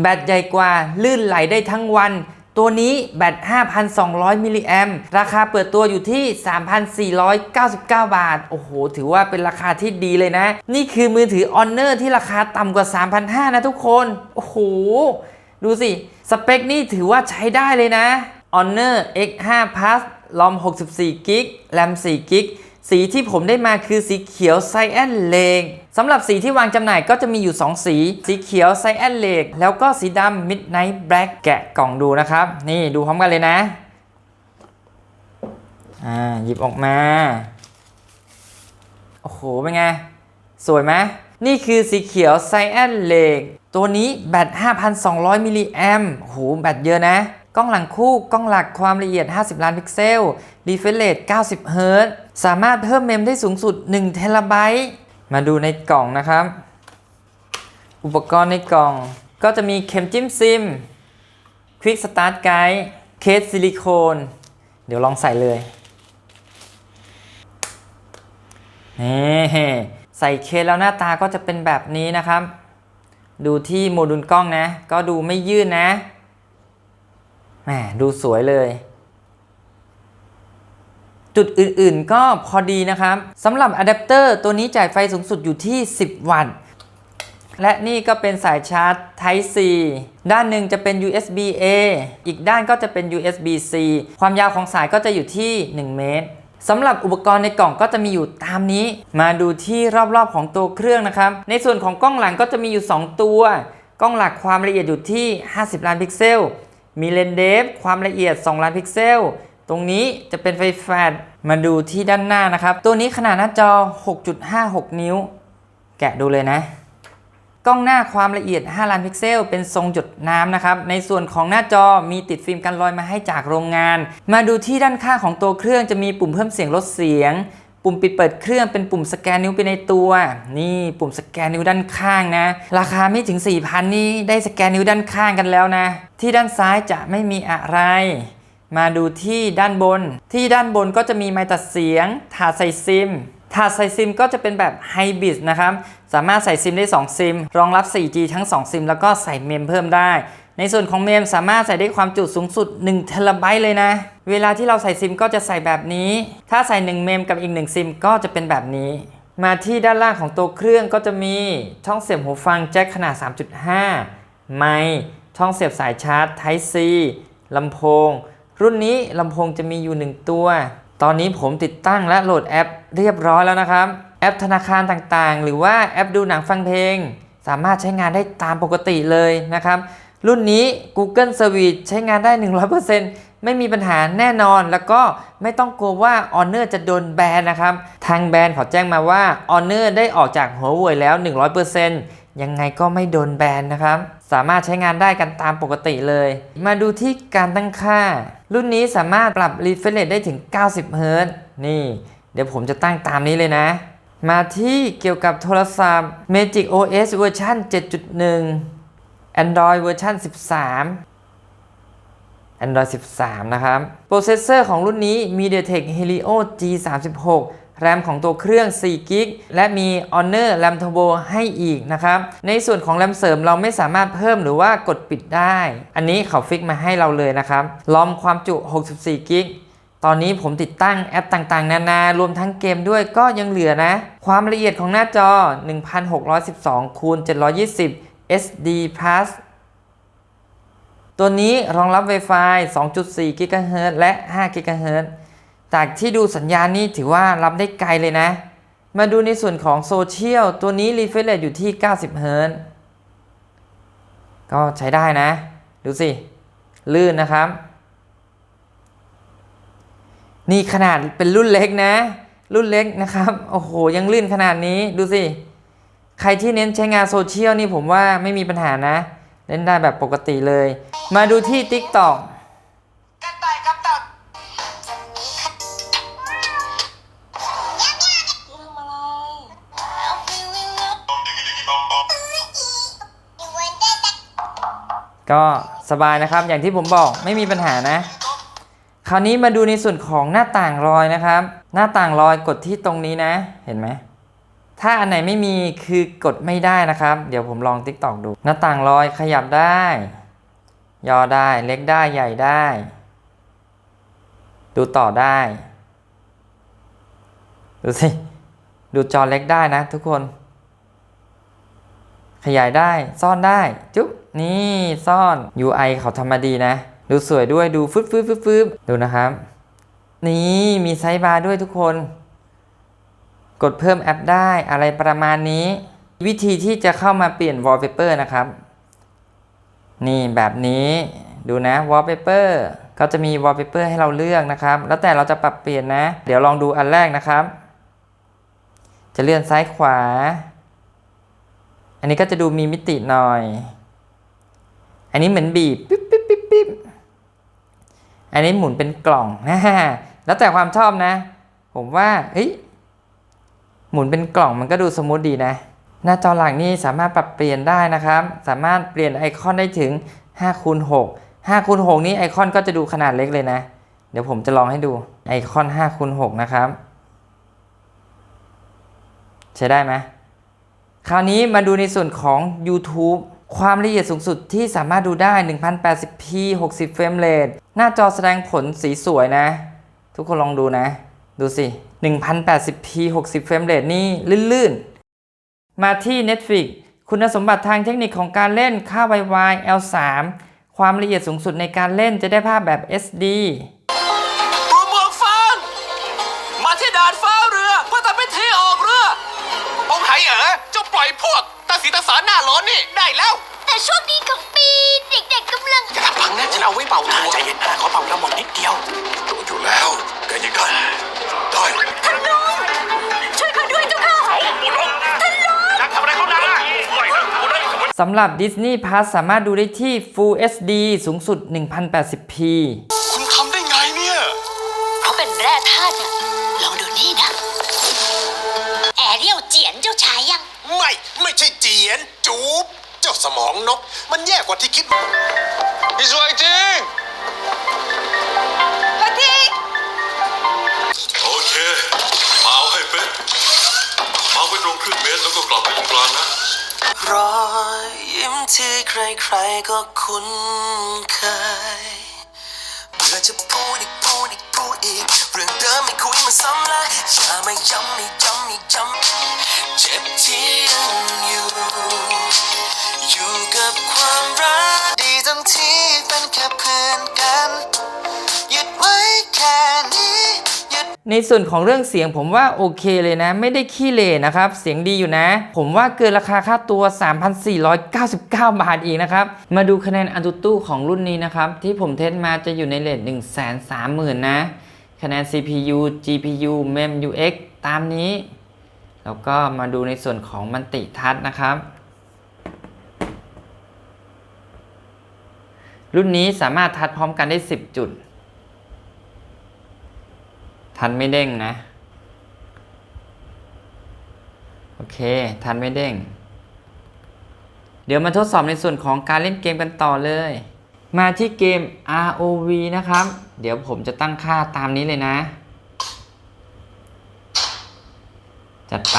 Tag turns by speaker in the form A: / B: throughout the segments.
A: แบตใหญ่กว่า ลื่นไหลได้ทั้งวัน ตัวนี้แบต 5,200 มิลลิแอมราคาเปิดตัวอยู่ที่ 3,499 บาท โอ้โห ถือว่าเป็นราคาที่ดีเลยนะ นี่คือมือถือ Honor ที่ราคาต่ำกว่า 3,500 นะทุกคน โอ้โห ดูสิ สเปคนี่ถือว่าใช้ได้เลยนะ Honor X5 Plus ลอม64กิกแรม4กิก สีที่ผมได้มาคือสีเขียวไซแอนเลกสำหรับสีที่วางจำหน่ายก็จะมีอยู่ 2 สี สีเขียวไซแอนเลกแล้วก็สีดำ Midnight Black แกะกล่องดูนะครับ นี่ดูพร้อมกันเลยนะ อ่า หยิบออกมา โอ้โห เป็นไง สวยไหมนี่คือสีเขียวไซแอนเลกตัวนี้แบต 5,200 มิลลิแอมโอ้โห แบตเยอะนะกล้องหลังคู่กล้องหลักความละเอียด 50 ล้านพิกเซล refresh rate 90 เฮิรตซ์ สามารถเพิ่มเมมได้สูงสุด1เทราไบต์มาดูในกล่องนะครับ อุปกรณ์ในกล่องก็จะมีเข็มจิ้มซิม Quick Start Guide เคสซิลิโคน เดี๋ยวลองใส่เลยนี่ใส่เคสแล้วหน้าตาก็จะเป็นแบบนี้นะครับ ดูที่โมดูลกล้องนะ ก็ดูไม่ยืดนะแหมดูสวยเลย จุดอื่นๆ ก็พอดีนะครับสำหรับอะแดปเตอร์ตัวนี้จ่ายไฟสูงสุดอยู่ที่ 10 วัตต์และนี่ก็เป็นสายชาร์จ Type C ด้านหนึ่งจะเป็น USB A อีกด้านก็จะเป็น USB C ความยาวของสายก็จะอยู่ที่ 1 เมตรสำหรับอุปกรณ์ในกล่องก็จะมีอยู่ตามนี้ มาดูที่รอบๆของตัวเครื่องนะครับ ในส่วนของกล้องหลังก็จะมีอยู่ 2 ตัว กล้องหลักความละเอียดอยู่ที่ 50 ล้านพิกเซล มีเลนส์เดฟความละเอียด 2 ล้านพิกเซล ตรงนี้จะเป็นไฟแฟลชมาดูที่ด้านหน้านะครับ ตัวนี้ขนาดหน้าจอ 6.56 นิ้ว แกะดูเลยนะ กล้องหน้าความละเอียด 5 ล้านพิกเซล เป็นทรงหยดน้ำนะครับ ในส่วนของหน้าจอมีติดฟิล์มกันรอยมาให้จากโรงงาน มาดูที่ด้านข้างของตัวเครื่องจะมีปุ่มเพิ่มเสียงลดเสียง ปุ่มปิดเปิดเครื่องเป็นปุ่มสแกนนิ้วไปในตัว นี่ปุ่มสแกนนิ้วด้านข้างนะ ราคาไม่ถึง 4,000 นี่ได้สแกนนิ้วด้านข้างกันแล้วนะ ที่ด้านซ้ายจะไม่มีอะไร มาดูที่ด้านบน ที่ด้านบนก็จะมีไมค์ตัดเสียง ถาดใส่ซิม ถาดใส่ซิมก็จะเป็นแบบไฮบริดนะครับ สามารถใส่ซิมได้ 2 ซิม รองรับ 4G ทั้ง 2 ซิม แล้วก็ใส่เมมเพิ่มได้ ในส่วนของเมมสามารถใส่ได้ความจุสูงสุด1เทราไบต์เลยนะ เวลาที่เราใส่ซิมก็จะใส่แบบนี้ ถ้าใส่ 1 เมมกับอีก 1 ซิมก็จะเป็นแบบนี้ มาที่ด้านล่างของตัวเครื่องก็จะมีช่องเสียบหูฟังแจ็คขนาด 3.5 ไมค์ ช่องเสียบสายชาร์จ Type C ลำโพง รุ่นนี้ลำโพงจะมีอยู่ 1 ตัว ตอนนี้ผมติดตั้งและโหลดแอปเรียบร้อยแล้วนะครับ แอปธนาคารต่างๆ หรือว่าแอปดูหนังฟังเพลง สามารถใช้งานได้ตามปกติเลยนะครับ รุ่นนี้ Google Service ใช้งานได้ 100%ไม่มีปัญหาแน่นอน แล้วก็ไม่ต้องกลัวว่า Honor จะโดนแบนนะครับ ทางแบรนด์เขาแจ้งมาว่า Honor ได้ออกจากหัวเว่ยแล้ว 100%ยังไงก็ไม่โดนแบนนะครับ สามารถใช้งานได้กันตามปกติเลย มาดูที่การตั้งค่า รุ่นนี้สามารถปรับ refresh rate ได้ถึง 90เฮิรตนี่ เดี๋ยวผมจะตั้งตามนี้เลยนะ มาที่เกี่ยวกับโทรศัพท์ Magic OS เวอร์ชัน7.1 Android เวอร์ชัน13 Android 13 นะครับ โปรเซสเซอร์ของรุ่นนี้ MediaTek Helio G36 แรมของตัวเครื่อง4กิกและมี Honor RAM Turbo ให้อีกนะครับ ในส่วนของแรมเสริมเราไม่สามารถเพิ่มหรือว่ากดปิดได้ อันนี้เขาฟิกมาให้เราเลยนะครับลอมความจุ 64กิกตอนนี้ผมติดตั้งแอปต่างๆ นานารวมทั้งเกมด้วยก็ยังเหลือนะ ความละเอียดของหน้าจอ 1612คูณ720 SD Plus ตัวนี้รองรับ Wi-Fi 2.4 GHz และ 5 GHz จากที่ดูสัญญาณนี่ถือว่ารับได้ไกลเลยนะ มาดูในส่วนของโซเชียลตัวนี้ refresh rate อยู่ที่ 90 Hz ก็ใช้ได้นะ ดูสิ ลื่นนะครับ นี่ขนาดเป็นรุ่นเล็กนะ รุ่นเล็กนะครับ โอ้โห ยังลื่นขนาดนี้ดูสิ ใครที่เน้นใช้งานโซเชียลนี่ผมว่าไม่มีปัญหานะ เล่นได้แบบปกติเลย มาดูที่ TikTok
B: ก็
A: สบายนะครับอย่างที่ผมบอกไม่มีปัญหานะ คราวนี้มาดูในส่วนของหน้าต่างรอยนะครับ หน้าต่างรอยกดที่ตรงนี้นะ เห็นไหมถ้าอันไหนไม่มีคือกดไม่ได้นะครับ เดี๋ยวผมลอง TikTok ดู หน้าต่างลอยขยับได้ ย่อได้เล็กได้ใหญ่ได้ ดูต่อได้ ดูสิ ดูจอเล็กได้นะทุกคน ขยายได้ซ่อนได้จุ๊บ นี่ซ่อน UI เขาทำมาดีนะ ดูสวยด้วยดูฟึบฟึบฟึบฟึบดูนะครับ นี่มีไซส์บาร์ด้วยทุกคน กดเพิ่มแอปได้อะไรประมาณนี้ วิธีที่จะเข้ามาเปลี่ยน wallpaper นะครับ นี่แบบนี้ดูนะ wallpaper ก็จะมี wallpaper ให้เราเลือกนะครับ แล้วแต่เราจะปรับเปลี่ยนนะ เดี๋ยวลองดูอันแรกนะครับ จะเลื่อนซ้ายขวา อันนี้ก็จะดูมีมิติหน่อย อันนี้เหมือนบีบปิ๊บปิ๊บปิ๊บปิ๊บอันนี้หมุนเป็นกล่องนะแล้วแต่ความชอบนะ ผมว่าเฮ้ยหมุนเป็นกล่องมันก็ดูสมูทดีนะ หน้าจอหลังนี่สามารถปรับเปลี่ยนได้นะครับ สามารถเปลี่ยนไอคอนได้ถึง5คูณ6 5คูณ6นี้ไอคอนก็จะดูขนาดเล็กเลยนะ เดี๋ยวผมจะลองให้ดูไอคอน5คูณ6นะครับ ใช้ได้ไหมคราวนี้มาดูในส่วนของ YouTube ความละเอียดสูงสุดที่สามารถดูได้ 1080p 60 เฟรมเรทหน้าจอแสดงผลสีสวยนะ ทุกคนลองดูนะ ดูสิ 1080p 60 เฟรมเรทนี่ลื่นๆ มาที่ Netflix คุณสมบัติทางเทคนิคของการเล่นค่า YY L3 ความละเอียดสูงสุดในการเล่นจะได้ภาพแบบ SD
C: รหน้าร้อนนี่ ได้แล้ว
D: แต่ช่วงนี้ของปีเด็กๆกำลัง
C: อย่าทำพังนะฉันเอาไว้เป่าตัวใจเย็นนะขอเป่าทั้งหมดนิดเดียว
E: รู้อยู่แล้วแกยังได้ได้
D: ท่านลุงช่วยเขาด้วยเจ้าค่ะ
C: อยากทำอะไรเขาได้
A: สำหรับ Disney Plus สามารถดูได้ที่ Full HD สูงสุด 1080p
E: เจ้าสมองนก มันแย่กว่าที่คิด พี่สวยจริง
B: พอดี
F: โอเค มาเอาให้เป็นมาเอาไปตรงครึ่งเมตรแล้วก็กลับไปตรงกลางนะ
C: รอยยิ้มที่ใครๆก็คุ้นเคยเบื่อจะพูดอีกพูดอีกพูดอีก เรื่องเดิมไม่คุยมันซ้ำเลยอย่ามาย้ำไม่ย้ำไม่ย้ำเจ็บที่ยังอยู่ อยู่กับความรักดีทั้งที่เป็นแค่เพื่อนกันหยุดไว้แค่นี้หยุด
A: ในส่วนของเรื่องเสียงผมว่าโอเคเลยนะ ไม่ได้ขี้เหร่นะครับ เสียงดีอยู่นะ ผมว่าเกินราคาค่าตัว 3,499 บาทอีกนะครับ มาดูคะแนนอันตุตู้ของรุ่นนี้นะครับ ที่ผมเทสมาจะอยู่ในเลท130,000 นะคะแนน CPU GPU MEM UX ตามนี้ แล้วก็มาดูในส่วนของมันติทัชนะครับ รุ่นนี้สามารถทัดพร้อมกันได้ 10 จุด ทันไม่เด้งนะ โอเค ทันไม่เด้ง เดี๋ยวมาทดสอบในส่วนของการเล่นเกมกันต่อเลย มาที่เกม ROV นะครับ เดี๋ยวผมจะตั้งค่าตามนี้เลยนะ จัดไป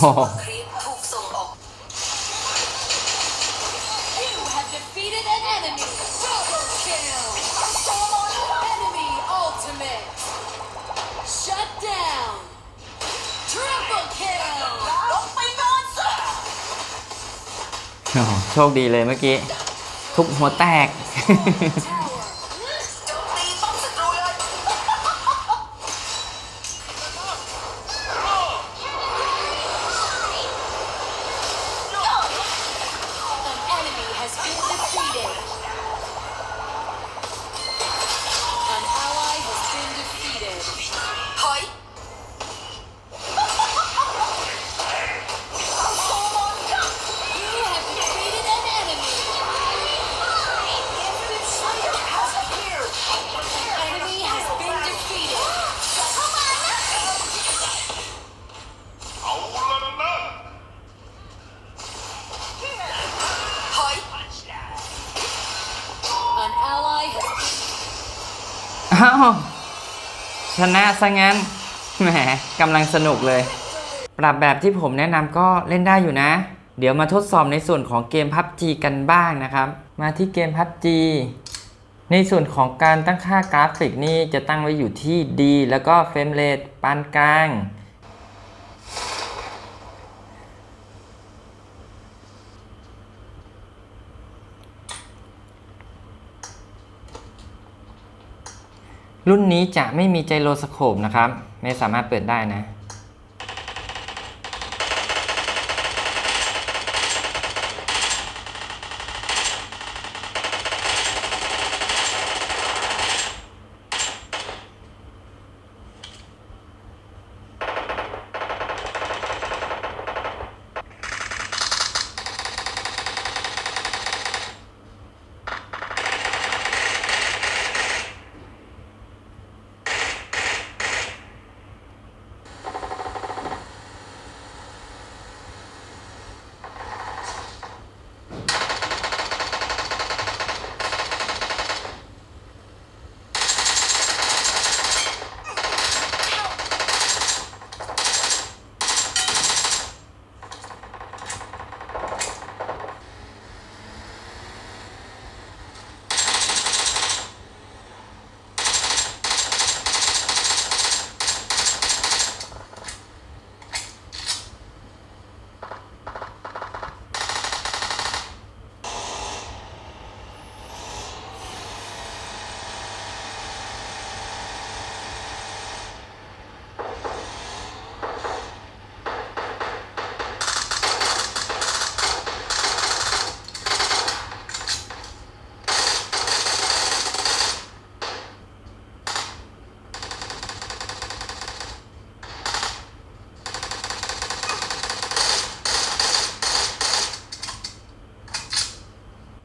A: โอ้โห
G: You have defeated an enemy. Double kill. Enemy ultimate. Shut down. Triple kill.
A: โอ้โหโชคดีเลยเมื่อกี้ ทุบหัวแตก
G: Tower.
A: ชนะซะงั้น แหมกำลังสนุกเลย ปรับแบบที่ผมแนะนำก็เล่นได้อยู่นะ เดี๋ยวมาทดสอบในส่วนของเกม PUBG กันบ้างนะครับ มาที่เกม PUBG ในส่วนของการตั้งค่ากราฟิกนี่จะตั้งไว้อยู่ที่ดี แล้วก็เฟรมเรทปานกลาง รุ่นนี้จะไม่มีไจโรสโคปนะครับ ไม่สามารถเปิดได้นะ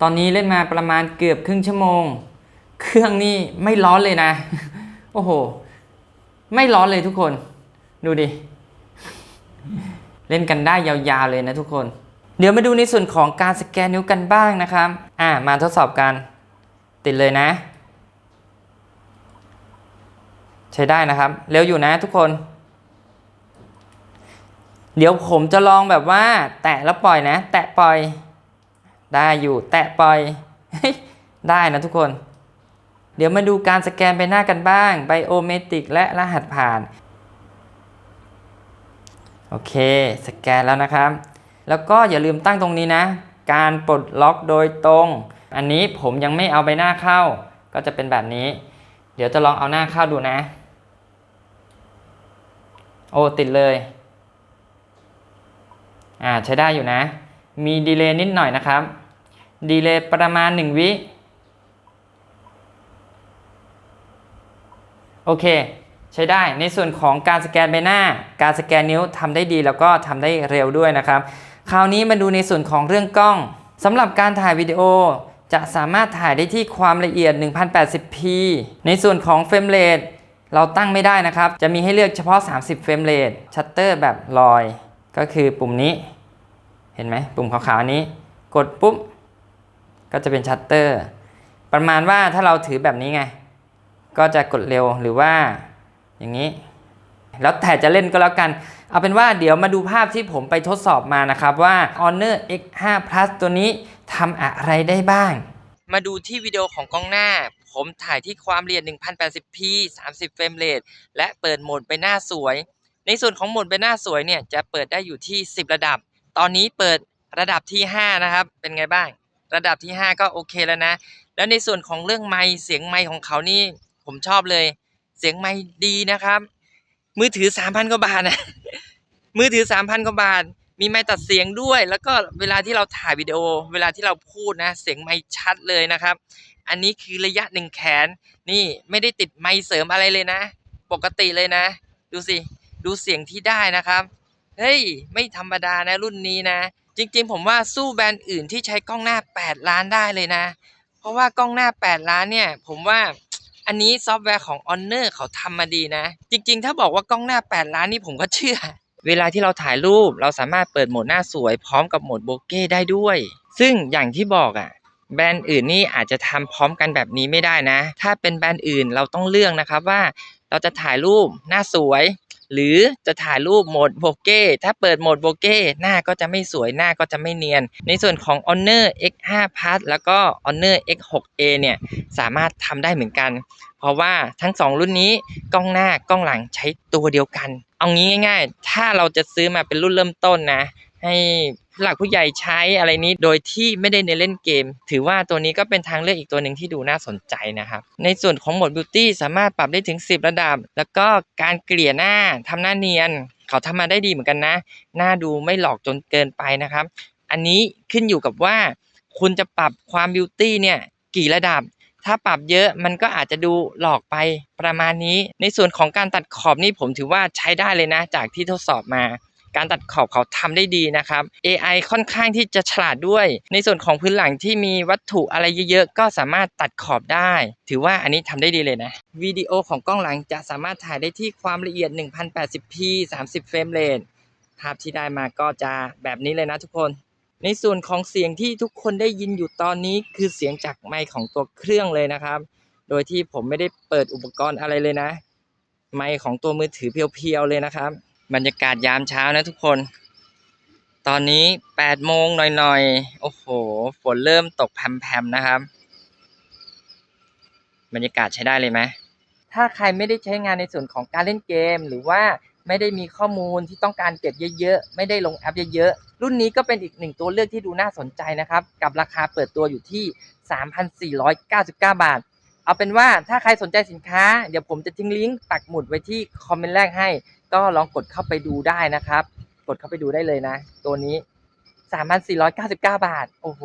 A: ตอนนี้เล่นมาประมาณเกือบครึ่งชั่วโมง เครื่องนี่ไม่ร้อนเลยนะ โอ้โห ไม่ร้อนเลยทุกคน ดูดิ เล่นกันได้ยาวๆเลยนะทุกคน เดี๋ยวมาดูในส่วนของการสแกนนิ้วกันบ้างนะครับ อ่ามาทดสอบกัน ติดเลยนะ ใช้ได้นะครับ เร็วอยู่นะทุกคน เดี๋ยวผมจะลองแบบว่า แตะแล้วปล่อยนะ แตะปล่อย ได้อยู่แตะปล่อย ได้นะทุกคน เดี๋ยวมาดูการสแกนใบหน้ากันบ้างไบโอเมตริกและรหัสผ่าน โอเค สแกนแล้วนะครับ แล้วก็อย่าลืมตั้งตรงนี้นะ การปลดล็อกโดยตรง อันนี้ผมยังไม่เอาใบหน้าเข้า ก็จะเป็นแบบนี้ เดี๋ยวจะลองเอาหน้าเข้าดูนะ โอ้ติดเลยอ่าใช้ได้อยู่นะ มีดีเลย์นิดหน่อยนะครับ ดีเลย์ประมาณ 1 วิโอเค ใช้ได้ในส่วนของการสแกนใบหน้า การสแกนนิ้วทำได้ดีแล้วก็ทำได้เร็วด้วยนะครับ คราวนี้มาดูในส่วนของเรื่องกล้องสำหรับการถ่ายวิดีโอจะสามารถถ่ายได้ที่ความละเอียด 1080p ในส่วนของเฟรมเรทเราตั้งไม่ได้นะครับ จะมีให้เลือกเฉพาะ 30 เฟรมเรทชัตเตอร์แบบลอย ก็คือปุ่มนี้ เห็นไหมปุ่มขาวๆนี้ กดปุ๊บ ก็จะเป็นชัตเตอร์ ประมาณว่าถ้าเราถือแบบนี้ไง ก็จะกดเร็วหรือว่าอย่างนี้ แล้วแต่จะเล่นก็แล้วกัน เอาเป็นว่าเดี๋ยวมาดูภาพที่ผมไปทดสอบมานะครับว่า Honor X5 Plus ตัวนี้ทำอะไรได้บ้าง มาดูที่วิดีโอของกล้องหน้า ผมถ่ายที่ความละเอียด 1080p 30เฟรมเรทและเปิดโหมดไปหน้าสวย ในส่วนของโหมดไปหน้าสวยเนี่ยจะเปิดได้อยู่ที่ 10 ระดับ ตอนนี้เปิดระดับที่ 5 นะครับ เป็นไงบ้าง ระดับที่ 5 ก็โอเคแล้วนะ แล้วในส่วนของเรื่องไมค์เสียงไมค์ของเขานี่ผมชอบเลย เสียงไมค์ดีนะครับ มือถือ 3,000กว่าบาทนะมือถือ 3,000กว่าบาท มีไมค์ตัดเสียงด้วย แล้วก็เวลาที่เราถ่ายวิดีโอ เวลาที่เราพูดนะ เสียงไมค์ชัดเลยนะครับ อันนี้คือระยะหนึ่งแขน นี่ไม่ได้ติดไมค์เสริมอะไรเลยนะ ปกติเลยนะ ดูสิ ดูเสียงที่ได้นะครับ เฮ้ย ไม่ธรรมดานะรุ่นนี้นะ จริงๆ ผมว่าสู้แบรนด์อื่นที่ใช้กล้องหน้า 8 ล้านได้เลยนะ เพราะว่ากล้องหน้า 8 ล้านเนี่ย ผมว่าอันนี้ซอฟต์แวร์ของ Honor เขาทำมาดีนะ จริงๆ ถ้าบอกว่ากล้องหน้า 8 ล้านนี่ผมก็เชื่อ เวลาที่เราถ่ายรูปเราสามารถเปิดโหมดหน้าสวยพร้อมกับโหมดโบเก้ได้ด้วย ซึ่งอย่างที่บอกอะแบรนด์อื่นนี่อาจจะทำพร้อมกันแบบนี้ไม่ได้นะ ถ้าเป็นแบรนด์อื่นเราต้องเลือกนะครับว่าเราจะถ่ายรูปหน้าสวย หรือจะถ่ายรูปโหมดโบเก้ถ้าเปิดโหมดโบเก้หน้าก็จะไม่สวยหน้าก็จะไม่เนียน ในส่วนของ Honor X5 Plus แล้วก็ Honor X6A เนี่ยสามารถทำได้เหมือนกัน เพราะว่าทั้ง 2 รุ่นนี้กล้องหน้ากล้องหลังใช้ตัวเดียวกัน เอางี้ง่าย ๆ ถ้าเราจะซื้อมาเป็นรุ่นเริ่มต้นนะ ให้ผู้หลักผู้ใหญ่ใช้อะไรนี้ โดยที่ไม่ได้ในเล่นเกม ถือว่าตัวนี้ก็เป็นทางเลือกอีกตัวหนึ่งที่ดูน่าสนใจนะครับ ในส่วนของโหมดบิวตี้สามารถปรับได้ถึง 10 ระดับ แล้วก็การเกลี่ยหน้าทำหน้าเนียน เขาทำมาได้ดีเหมือนกันนะ หน้าดูไม่หลอกจนเกินไปนะครับ อันนี้ขึ้นอยู่กับว่า คุณจะปรับความบิวตี้เนี่ยกี่ระดับถ้าปรับเยอะมันก็อาจจะดูหลอกไปประมาณนี้ ในส่วนของการตัดขอบนี่ผมถือว่าใช้ได้เลยนะ จากที่ทดสอบมา การตัดขอบเขาทำได้ดีนะครับ AI ค่อนข้างที่จะฉลาดด้วย ในส่วนของพื้นหลังที่มีวัตถุอะไรเยอะๆ ก็สามารถตัดขอบได้ ถือว่าอันนี้ทำได้ดีเลยนะ วิดีโอของกล้องหลังจะสามารถถ่ายได้ที่ความละเอียด 1080p 30 เฟรมเรทภาพที่ได้มาก็จะแบบนี้เลยนะทุกคน ในส่วนของเสียงที่ทุกคนได้ยินอยู่ตอนนี้คือเสียงจากไมค์ของตัวเครื่องเลยนะครับ โดยที่ผมไม่ได้เปิดอุปกรณ์อะไรเลยนะ ไมค์ของตัวมือถือเพียวๆเลยนะครับ บรรยากาศยามเช้านะทุกคน ตอนนี้8โมงหน่อยๆ โอ้โห ฝนเริ่มตกแพรมๆนะครับ บรรยากาศใช้ได้เลยไหม ถ้าใครไม่ได้ใช้งานในส่วนของการเล่นเกม หรือว่าไม่ได้มีข้อมูลที่ต้องการเก็บเยอะๆ ไม่ได้ลงแอปเยอะๆ รุ่นนี้ก็เป็นอีกหนึ่งตัวเลือกที่ดูน่าสนใจนะครับ กับราคาเปิดตัวอยู่ที่ 3,499 บาท เอาเป็นว่าถ้าใครสนใจสินค้า เดี๋ยวผมจะทิ้งลิงก์ปักหมุดไว้ที่คอมเมนต์แรกให้ ก็ลองกดเข้าไปดูได้นะครับ กดเข้าไปดูได้เลยนะ ตัวนี้ 3,499 บาท โอ้โห